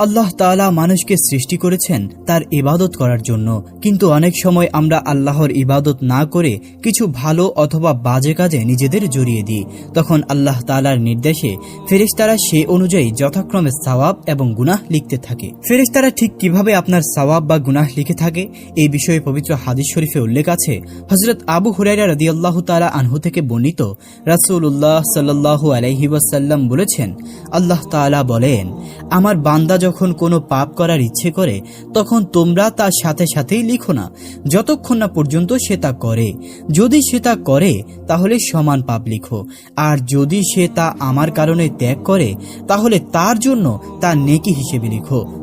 আল্লাহ তাআলা মানুষকে সৃষ্টি করেছেন তার ইবাদত করার জন্য। কিন্তু অনেক সময় আমরা আল্লাহর ইবাদত না করে কিছু ভালো অথবা বাজে কাজে নিজেদের জড়িয়ে দিই। তখন আল্লাহ তাআলার নির্দেশে ফেরেশতারা সে অনুযায়ী যথাক্রমে সওয়াব এবং গুনাহ লিখতে থাকে। ফেরেশতারা ঠিক কীভাবে আপনার সওয়াব বা গুনাহ লিখে থাকে, এই বিষয়ে পবিত্র হাদিস শরীফে উল্লেখ আছে। হজরত আবু হুরাইরা রাদিয়াল্লাহু তাআলা আনহু থেকে বর্ণিত, রাসূলুল্লাহ সাল্লাল্লাহু আলাইহি ওয়াসাল্লাম বলেছেন, আল্লাহ তাআলা বলেন, আমার বান্দা যখন কোনো পাপ করার ইচ্ছে করে, তখন তোমরা তার সাথে সাথেই লিখো না। যতক্ষণ না পর্যন্ত সে তা করে। যদি সে তা করে, তাহলে সমান পাপ লিখো। আর যদি সে তা আমার কারণে ত্যাগ করে, তাহলে তার জন্য তা নেকি হিসেবে লিখো।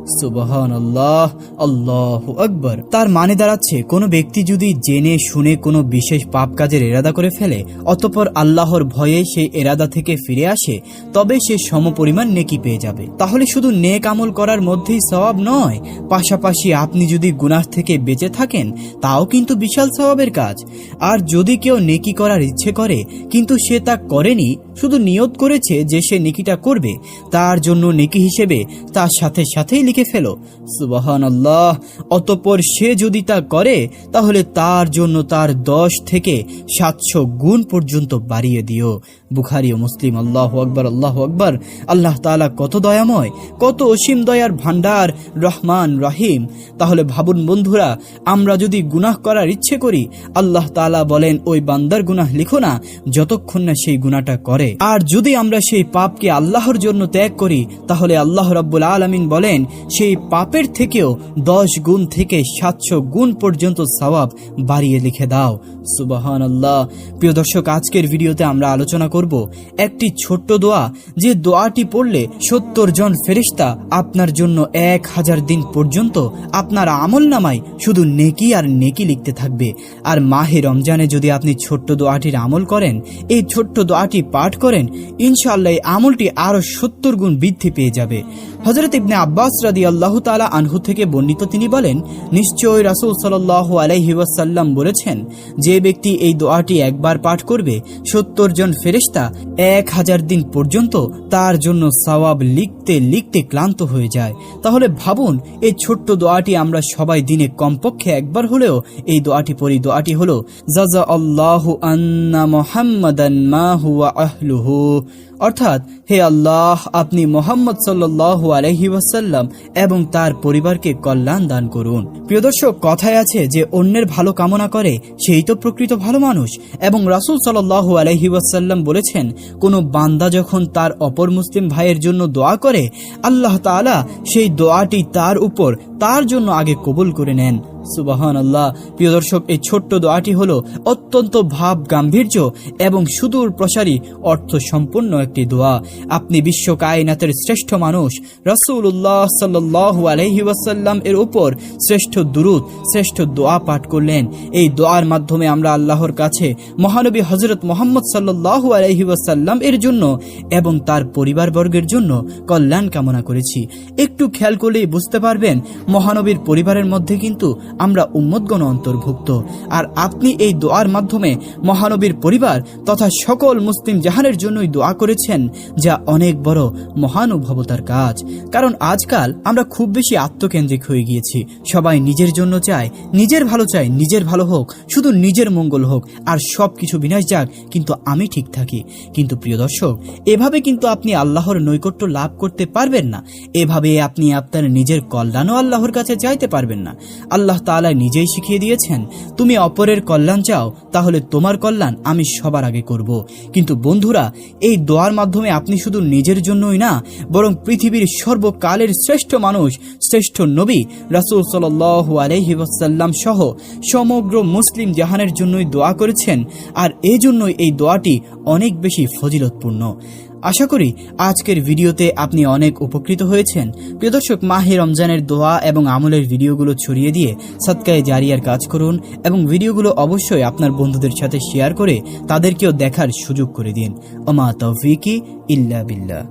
তার মানে দাঁড়াচ্ছে, কোনো ব্যক্তি যদি জেনে, শুনে কোনো বিশেষ পাপ কাজের এরাদা করে ফেলে, অতপর আল্লাহর ভয়ে সেই এরাদা থেকে ফিরে আসে, তবে সে সমপরিমাণ নেকি পেয়ে যাবে। তাহলে শুধু নেক আমল করার মধ্যেই সওয়াব নয়, পাশাপাশি আপনি যদি গুনাহ থেকে বেঁচে থাকেন, তাও কিন্তু বিশাল স্বভাবের কাজ। আর যদি কেউ নেকি করার ইচ্ছে করে, কিন্তু সে তা করেনি, শুধু নিয়ত করেছে যে সে নেকিটা করবে, তার জন্য নেকি হিসেবে তার সাথে সাথেই ফেলো। সুবাহান আল্লাহ অতপর সে যদি তা করে, তাহলে তার জন্য তার দশ থেকে সাতশো গুণ পর্যন্ত বাড়িয়ে দিও। বুখারি ও মুসলিম, আল্লাহ আকবর আল্লাহ আকবর। আল্লাহ তাআলা কত দয়াময়, কত অসীম দয়ার ভান্ডার রহমান, রহিম। তাহলে ভাবুন বন্ধুরা, আমরা যদি গুনাহ করার ইচ্ছে করি, আল্লাহ তাআলা বলেন, ওই বান্দার গুনাহ লিখো না, যতক্ষণ না সেই গুনাহটা করে। আর যদি আমরা সেই পাপকে আল্লাহর জন্য ত্যাগ করি, তাহলে আল্লাহ রাব্বুল আলামিন বলেন, সেই পাপের থেকেও দশ গুণ থেকে সাতশো গুণ পর্যন্ত সওয়াব বাড়িয়ে লিখে দাও। সুবাহান আল্লাহ প্রিয় দর্শক, আজকের ভিডিওতে আমরা আলোচনা করব। একটি ছোট্ট দোয়া, যে দোয়াটি পড়লে সত্তর জন ফেরিস্তা আপনার জন্য এক হাজার দিন পর্যন্ত আপনার আমল নামায় শুধু নেকি আর নেকি লিখতে থাকবে। আর মাহে রমজানে যদি আপনি ছোট্ট দোয়াটির আমল করেন, এই ছোট্ট দোয়াটি পাঠ করেন, ইনশাআল্লাহ এই আমলটি আরও সত্তর গুণ বৃদ্ধি পেয়ে যাবে। হজরত ইবনে আব্বাস রাদি আল্লাহ তালা আনহু থেকে বর্ণিত তিনি বলেন নিশ্চয় রাসুল সাল্লাহ আলাইহি ওয়াসাল্লাম বলেছেন, যে ব্যক্তি এই দোয়াটি একবার পাঠ করবে, সত্তর জন ফেরেশতা এক হাজার দিন পর্যন্ত তার জন্য সওয়াব লিখতে লিখতে ক্লান্ত হয়ে যায়। তাহলে ভাবুন, এই ছোট্ট দোয়াটি আমরা সবাই দিনে কমপক্ষে একবার হলেও, এই দোয়াটি পড়ি দোয়াটি হলো জাজা আল্লাহ আন্না মোহাম্মদ মা অর্থাৎ, হে আল্লাহ, আপনি মোহাম্মদ সাল্লাহ আলহি ওয়াসাল্লাম এবং তার পরিবারকে কল্যাণ দান করুন। প্রিয় দর্শক, কথায় আছে যে, অন্যের ভালো কামনা করে সেই তো প্রকৃত ভালো মানুষ। এবং রাসুল সাল্লাহ আলহি ওয়াসাল্লাম বলেছেন, কোনো বান্দা যখন তার অপর মুসলিম ভাইয়ের জন্য দোয়া করে, আল্লাহ তাআলা সেই দোয়াটি তার উপর, তার জন্য আগে কবুল করে নেন। এবং সুদূর প্রসারী অর্থ একটি দোয়া। আপনি শ্রেষ্ঠ মানুষ এর উপর শ্রেষ্ঠ দুরুদ, শ্রেষ্ঠ দোয়া পাঠ করলেন। এই দোয়ার মাধ্যমে আমরা আল্লাহর কাছে মহানবী হজরত মোহাম্মদ সাল্লু আলহি এর জন্য এবং তার পরিবারবর্গের জন্য কল্যাণ কামনা করেছি। একটু খেয়াল করলেই বুঝতে পারবেন, মহানবীর পরিবারের মধ্যে কিন্তু আমরা উম্মতগণ অন্তর্ভুক্ত। আর আপনি এই দোয়ার মাধ্যমে মহানবীর পরিবার তথা সকল মুসলিম জাহানের জন্যই দোয়া করেছেন, যা অনেক বড় মহানুভবতার কাজ। কারণ আজকাল আমরা খুব বেশি আত্মকেন্দ্রিক হয়ে গিয়েছি। সবাই নিজের জন্য চায়, নিজের ভালো চায়, নিজের ভালো হোক, শুধু নিজের মঙ্গল হোক, আর সব কিছু বিনাশ যাক, কিন্তু আমি ঠিক থাকি। কিন্তু প্রিয় দর্শক, এভাবে কিন্তু আপনি আল্লাহর নৈকট্য লাভ করতে পারবেন না। এভাবে আপনি আপনার নিজের কল্যাণও আল্লাহর কাছে চাইতে পারবেন না। আল্লাহ তাআলা নিজেই শিখিয়ে দিয়েছেন, তুমি অপরের কল্যাণ চাও, তাহলে তোমার কল্যাণ আমি সবার আগে করব। কিন্তু বন্ধুরা, এই দোয়ার মাধ্যমে আপনি শুধু নিজের জন্যই না, বরং পৃথিবীর সর্বকালের শ্রেষ্ঠ মানুষ, শ্রেষ্ঠ নবী রাসূল সাল্লাল্লাহু আলাইহি ওয়াসাল্লাম সহ সমগ্র মুসলিম জাহানের জন্যই দোয়া করেছেন, আর এই জন্যই এই দোয়াটি অনেক বেশি ফজিলতপূর্ণ। আশা করি আজকের ভিডিওতে আপনি অনেক উপকৃত হয়েছেন। প্রিয় দর্শক, মাহে রমজানের দোয়া এবং আমলের ভিডিওগুলো ছড়িয়ে দিয়ে সৎকায় জারিয়ার কাজ করুন এবং ভিডিওগুলো অবশ্যই আপনার বন্ধুদের সাথে শেয়ার করে তাদেরকেও দেখার সুযোগ করে দিন। ওমা তৌফিকি ইল্লা বিল্লাহ।